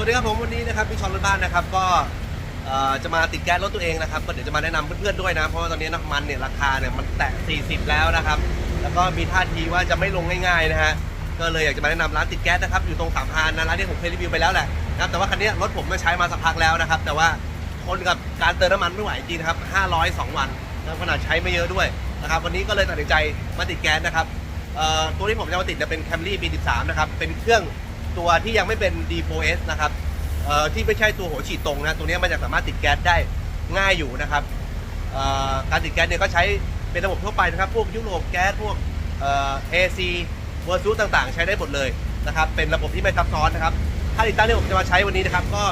วัสดีครับผมวันนี้นะครับพี่ชอนรถบ้านนะครับก็จะมาติดแก๊สรถตัวเองนะครับก็เดี๋ยวจะมาแนะนำเพื่อนๆด้วยนะเพราะว่าตอนนี้น้ำมันเนี่ยราคาเนี่ยมันแตะ 40 แล้วนะครับ แล้วก็มีท่าทีว่าจะไม่ลงง่ายๆนะฮะก็เลยอยากจะมาแนะนำร้านติดแก๊สนะครับอยู่ตรงสามพานนะร้านที่ผมเคยรีวิวไปแล้วแหละนะครับแต่ว่าคันนี้รถผมมาใช้มาสักพักแล้วนะครับ แต่ว่าทนกับการเติมน้ำมันไม่ไหวจริงนะครับ500 2 วันแล้วขนาดใช้ไม่เยอะด้วยนะครับวันนี้ก็เลยตัดสินใจมาติดแก๊สนะครับตัวที่ผมจะมาติดเนี่ยเป็น Camry B13 นะครับเป็นเครื่อง ตัวที่ยังไม่เป็น D4S นะครับเอ่อที่ไม่ใช่ตัวหัวฉีดตรงนะตัวนี้มันจะสามารถติดแก๊สได้ง่ายอยู่นะครับเอ่อการติดแก๊สเนี่ยก็ใช้เป็นระบบทั่วไปนะครับพวกยุโรปแก๊สพวกเอ่อ AC เวอร์ซูต่างๆ ใช้ได้หมดเลยนะครับเป็นระบบที่ไม่ซับซ้อนนะครับค่าติดตั้งที่ผมจะมาใช้วันนี้นะครับก็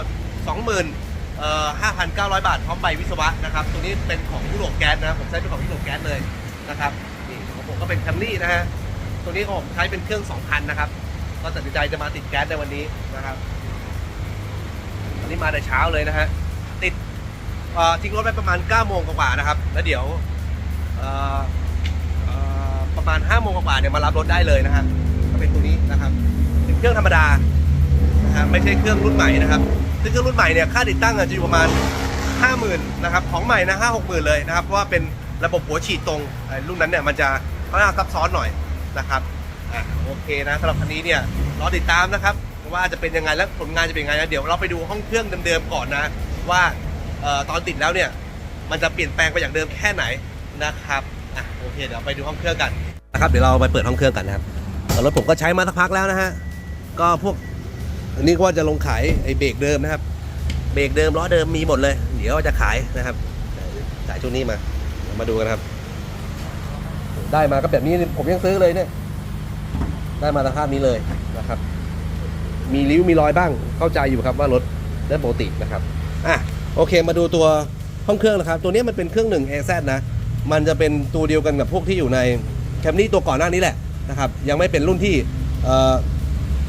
25,900 บาทพร้อมใบวิศวะนะครับตัวนี้เป็นของยุโรปแก๊สนะผมใช้เป็นของยุโรปแก๊สเลยนะครับนี่ของผมก็เป็นแคมรี่นะฮะตัวนี้ของผมใช้เป็นเครื่อง 2,000 นะครับ ก็ตัดสินใจจะมาติดแก๊สในวันนี้นะครับวันนี้มาแต่เช้าเลยนะฮะติดเอ่อทิ้งรถไปประมาณ9โมงกว่าๆนะครับ แล้วเดี๋ยวเอ่อประมาณ5โมงกว่าๆเนี่ยมารับรถได้เลยนะฮะก็เป็นตัวนี้นะครับเป็นเครื่องธรรมดานะฮะไม่ใช่เครื่องรุ่นใหม่นะครับซึ่งเครื่องรุ่นใหม่เนี่ยค่าติดตั้งจะอยู่ประมาณ 50,000นะครับของใหม่นะ5 6 0,000เลยนะครับเพราะว่าเป็นระบบหัวฉีดตรงรุ่นนั้นเนี่ยมันจะค่อนข้างซับซ้อนหน่อยนะครับ อะโอเคนะสำหรับคันนี้เนี่ยรอติดตามนะครับว่าจะเป็นยังไงและผลงานจะเป็นยังไงนะเดี๋ยวเราไปดูห้องเครื่องเดิมๆก่อนนะ ว่าเอ่อตอนติดแล้วเนี่ยมันจะเปลี่ยนแปลงไปอย่างเดิมแค่ไหนนะครับอะโอเคเดี๋ยวไปดูห้องเครื่องกันนะครับเดี๋ยวเราไปเปิดห้องเครื่องกันนะครับรถผมก็ใช้มาสักพักแล้วนะฮะก็พวกนนี้ก็จะลงขายไอ้เบรกเดิมนะครับ เบรกเดิมล้อเดิมมีหมดเลย เดี๋ยวจะขายนะครับจ่ายชุดนี้มามาดูกันครับ ได้มาก็แบบนี้ผมยังซื้อเลยเนี่ย ได้มาสภาพนี้เลยนะครับ มีริ้วมีรอยบ้างเข้าใจอยู่ครับว่ารถได้ปกตินะครับอะโอเคมาดูตัวห้องเครื่องนะครับ ตัวนี้มันเป็นเครื่องหนึ่ง AZ นะมันจะเป็นตัวเดียวกันกับพวกที่อยู่ในแคมรี่ตัวก่อนหน้านี้แหละนะครับยังไม่เป็นรุ่นที่อ,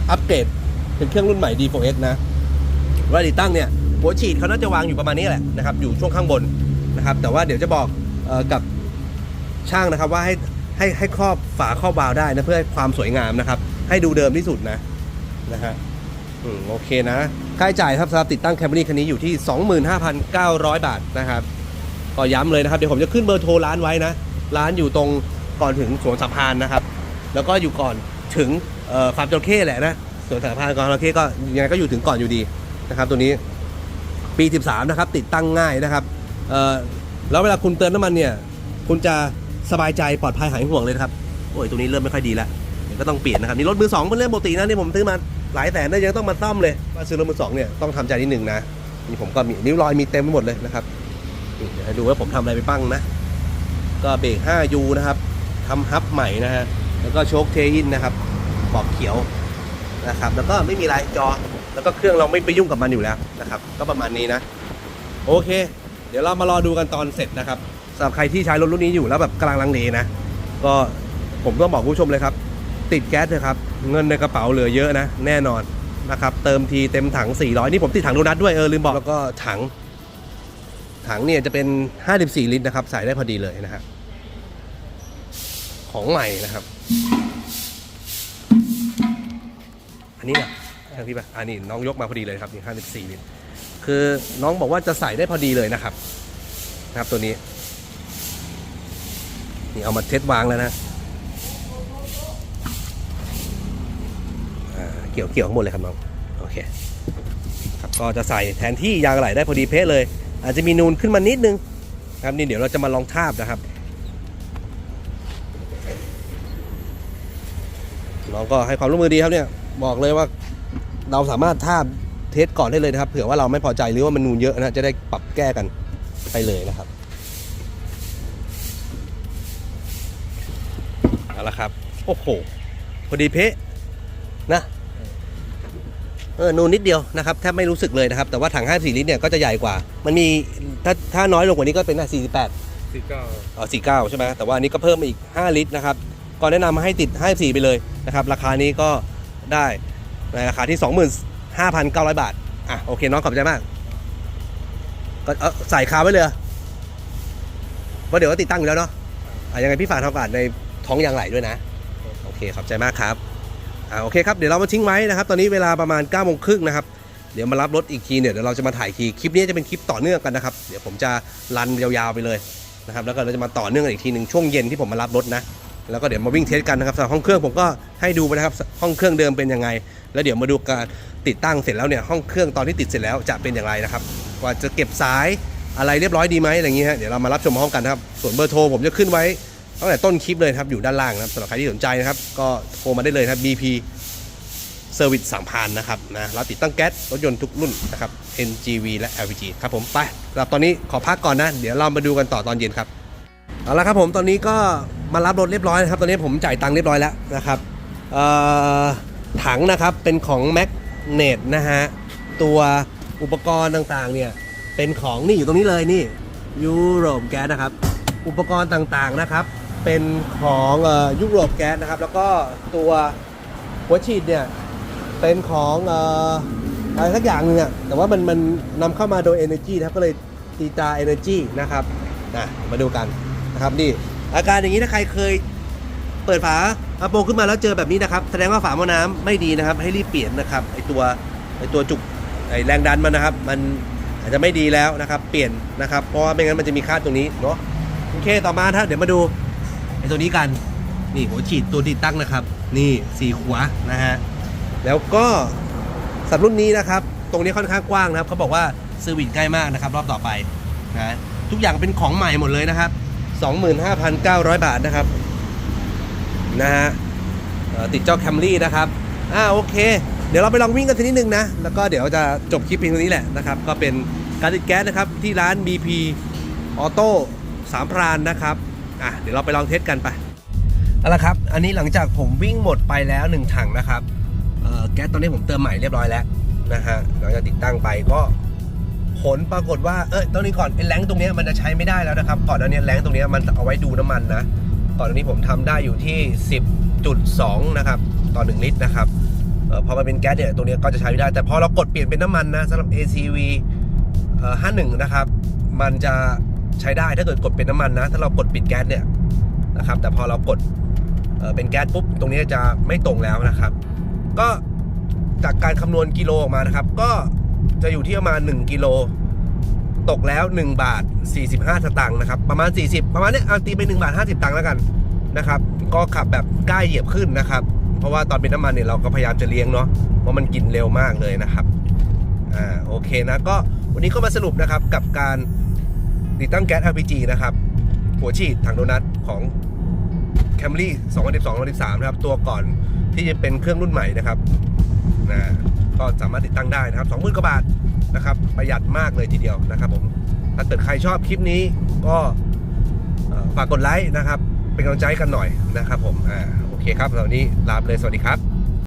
อัปเกรดเป็นเครื่องรุ่นใหม่ D4S นะเวลาติดตั้งเนี่ยหัวฉีดเขาน่าจะวางอยู่ประมาณนี้แหละนะครับอยู่ช่วงข้างบนนะครับแต่ว่าเดี๋ยวจะบอกออกับช่างนะครับว่าให้ ให้ให้ครอบฝาครอบวาวได้นะเพื่อความสวยงามนะครับ ให้ดูเดิมที่สุดนะนะฮะอืมโอเคนะค่าใช้จ่ายครับสำหรับติดตั้งแคมรี่คันนี้อยู่ที่ 25,900 บาทนะครับก็ย้ำเลยนะครับเดี๋ยวผมจะขึ้นเบอร์โทรร้านไว้นะร้านอยู่ตรงก่อนถึงสวนสะพานนะครับ แล้วก็อยู่ก่อนถึงฟาร์มจระเข้แหละนะสวนสะพานก่อนจระเข้ก็ยังไงก็อยู่ถึงก่อนอยู่ดีนะครับ ตัวนี้ปี 13 นะครับ ติดตั้งง่ายนะครับแล้วเวลาคุณเติมน้ำมันเนี่ย คุณจะ สบายใจปลอดภัยหายห่วงเลยนะครับ โอ้ยตัวนี้เริ่มไม่ค่อยดีแล้วเดี๋ยวก็ต้องเปลี่ยนนะครับนี่รถมือสองเป็นเรื่องปกตินะนี่ผมซื้อมาหลายแสนนะยังต้องมาซ่อมเลยมาซื้อรถมือสองเนี่ยต้องทำใจนิดหนึ่งนะนี่ผมก็มีนิ้วรอยมีเต็มไปหมดเลยนะครับเดี๋ยวดูว่าผมทำอะไรไปบ้างนะ ก็เบรก 5U นะครับทำฮับใหม่นะฮะแล้วก็โชคเทอินนะครับปอกเขียวนะครับแล้วก็ไม่มีลายจอ แล้วก็เครื่องเราไม่ไปยุ่งกับมันอยู่แล้วนะครับ ก็ประมาณนี้นะ โอเค เดี๋ยวเรามารอดูกันตอนเสร็จนะครับสำหรับใครที่ใช้รถรุ่นนี้อยู่แล้วแบบกำลังลังเลนะ ก็ผมต้องบอกคุณผู้ชมเลยครับ ติดแก๊สเถอะครับ เงินในกระเป๋าเหลือเยอะนะ แน่นอนนะครับ เติมทีเต็มถัง 400 นี่ผมติดถังโดนัทด้วยเออลืมบอกแล้วก็ถัง ถังเนี่ยจะเป็น 54 ลิตรนะครับ ใส่ได้พอดีเลยนะครับของใหม่นะครับ อันนี้นะทางพี่ปะอันนี้น้องยกมาพอดีเลยครับนี่54 ลิตร คือน้องบอกว่าจะใส่ได้พอดีเลยนะครับนะครับตัวนี้ นี่เอามาเทสวางแล้วนะเกี่ยวเกี่ยวข้างบนเลยครับน้องโอเคครับก็จะใส่แทนที่ยางไหลได้พอดีเป๊ะเลย อาจจะมีนูนขึ้นมานิดนึงครับนี่เดี๋ยวเราจะมาลองทาบนะครับน้องก็ให้ความร่วมมือดีครับเนี่ยบอกเลยว่าเราสามารถทาบ เทสก่อนได้เลยนะครับ เผื่อว่าเราไม่พอใจหรือว่ามันนูนเยอะนะจะได้ปรับแก้กันไปเลยนะครับเอาละครับโอ้โหพอดีเป๊ะนะเออนูนนิดเดียวนะครับแทบไม่รู้สึกเลยนะครับ แต่ว่าถัง 54 ลิตรเนี่ยก็จะใหญ่กว่า มันมีถ้าถ้าน้อยลงกว่านี้ก็เป็น 48สี่เก้าอ๋อ49 ใช่ไหมแต่ว่าอันนี้ก็เพิ่มมาอีก 5 ลิตรนะครับ ก็แนะนำมาให้ติด 54 ไปเลยนะครับ ราคานี้ก็ได้ในราคาที่ 5,900 บาท อะ โอเค น้องขอบใจมาก ก็เออใส่คาไว้เลยเพราะเดี๋ยวก็ติดตั้งอยู่แล้วเนาะอะยังไงพี่ฝากทำฝาดในท้องยางไหลด้วยนะ โอเคขอบใจมากครับ อ่าโอเคครับ เดี๋ยวเรามาทิ้งไว้นะครับ ตอนนี้เวลาประมาณ9ก้าโมงครึ่งนะครับ เดี๋ยวมารับรถอีกทีเนี่ย เดี๋ยวเราจะมาถ่ายทีคลิปนี้จะเป็นคลิปต่อเนื่องกันนะครับ เดี๋ยวผมจะรันยาวๆไปเลยนะครับ แล้วก็เราจะมาต่อเนื่องกันอีกทีหนึ่งช่วงเย็นที่ผมมารับรถนะ แล้วก็เดี๋ยวมาวิ่งเทสกันนะครับสำหรับห้องเครื่องผมก็ให้ดูไปนะครับห้องเครื่องเดิมเป็นยังไง แล้วเดี๋ยวมาดูการติดตั้งเสร็จแล้วเนี่ยห้องเครื่องตอนที่ติดเสร็จแล้วจะเป็นอย่างไรนะครับว่าจะเก็บสายอะไรเรียบร้อยดีไหมอะไรอย่างเงี้ยฮะเดี๋ยวเรามารับชมห้องกันนะครับส่วนเบอร์โทรผมจะขึ้นไว้ตั้งแต่ต้นคลิปเลยครับอยู่ด้านล่างนะครับสำหรับใครที่สนใจนะครับก็โทรมาได้เลยครับ BP เซอร์วิสามพันนะครับนะเราติดตั้งแก๊สรถยนต์ทุกรุ่นนะครับ NGV และ LPG ครับผมไปสำหรับตอนนี้ขอพักก่อนนะ เดี๋ยวเรามาดูกันต่อตอนเย็นครับเอาละครับผมตอนนี้ก็ มารับรถเรียบร้อยนะครับ ตอนนี้ผมจ่ายตังค์เรียบร้อยแล้วนะครับถังนะครับเป็นของ m a g n e t นะฮะ ตัวอุปกรณ์ต่างๆเนี่ยเป็นของนี่อยู่ตรงนี้เลยนี่ยุโรปแก๊สนะครับ อุปกรณ์ต่างๆนะครับ เป็นของยุโรปแก๊สนะครับ แล้วก็ตัวหัวฉีดเนี่ยเป็นของอะไรสักอย่างหนึงอะแต่ว่ามันมันนำเข้ามาโดย Energy นะครับก็เลยตีตา Energy นะครับนะมาดูกันนะครับนี่ อาการอย่างนี้ถ้าใครเคยเปิดฝาอาโปขึ้นมาแล้วเจอแบบนี้นะครับ แสดงว่าฝาหม้อน้ำไม่ดีนะครับ ให้รีบเปลี่ยนนะครับไอตัวไอตัวจุกไอแรงดันมันนะครับ มันอาจจะไม่ดีแล้วนะครับ เปลี่ยนนะครับ เพราะว่าไม่งั้นมันจะมีค่าตรงนี้เนาะโอเคต่อมาถ้าเดี๋ยวมาดูไอตัวนี้กันนี่หัวฉีดตัวติดตั้งนะครับ นี่สี่ขวานะฮะแล้วก็สำหรับรุ่นนี้นะครับ ตรงนี้ค่อนข้างกว้างนะครับเขาบอกว่าซอร์วิสใกล้มากนะครับ รอบต่อไปนะทุกอย่างเป็นของใหม่หมดเลยนะครับ 25,900 บาทนะครับนะฮะติดเจ้าแคมรี่นะครับอ่าโอเค เดี๋ยวเราไปลองวิ่งกันทีนิดนึงนะ แล้วก็เดี๋ยวจะจบคลิปเพียงเท่านี้แหละนะครับ ก็เป็นการติดแก๊สนะครับ ที่ร้าน BP ออโต้สามพรานนะครับอะเดี๋ยวเราไปลองเทสกันไปเอาละครับ อันนี้หลังจากผมวิ่งหมดไปแล้วหนึ่งถังนะครับแก๊สตอนนี้ผมเติมใหม่เรียบร้อยแล้วนะฮะหลังจากติดตั้งไปก็ ผลปรากฏว่าเออตอนนี้ก่อนไอ้แรงตรงนี้มันจะใช้ไม่ได้แล้วนะครับก่อนหน้านี้แรงตรงนี้มันเอาไว้ดูน้ำมันนะก่อนหน้านี้ผมทำได้อยู่ที่ 10.2 นะครับต่อ 1 ลิตรนะครับเออพอมาเป็นแก๊สเนี่ยตรงนี้ก็จะใช้ไม่ได้ แต่พอเรากดเปลี่ยนเป็นน้ำมันนะสำหรับ ACV เอ่อ51 นะครับ มันจะใช้ได้ถ้าเกิดกดเป็นน้ำมันนะ ถ้าเรากดปิดแก๊สเนี่ยนะครับ แต่พอเรากดเออเป็นแก๊สปุ๊บตรงนี้จะไม่ตรงแล้วนะครับ ก็จากการคำนวณกิโลออกมานะครับ ก็ จะอยู่ที่ประมาณ 1 กิโล ตกแล้ว 1 บาท 45 สตางค์นะครับ ประมาณ 40 ประมาณเนี้ยเอาตีไป1บาท 50 ตังค์แล้วกันนะครับ ก็ขับแบบใกล้เหยียบขึ้นนะครับ เพราะว่าตอนเป็นน้ำมันเนี่ยเราก็พยายามจะเลี้ยงเนาะเพราะมันกินเร็วมากเลยนะครับอ่าโอเคนะก็วันนี้ก็มาสรุปนะครับกับการติดตั้งแก๊ส LPG นะครับ หัวฉีดถังโดนัทของ Camry 2012 2013 นะครับ ตัวก่อนที่จะเป็นเครื่องรุ่นใหม่นะครับนะ ก็สามารถติดตั้งได้นะครับ20,000กว่าบาทนะครับประหยัดมากเลยทีเดียวนะครับผมถ้าเกิดใครชอบคลิปนี้ก็ฝากกดไลค์นะครับ เป็นกำลังใจกันหน่อยนะครับผมอ่าโอเคครับเหล่านี้ลาไปเลยสวัสดีครับ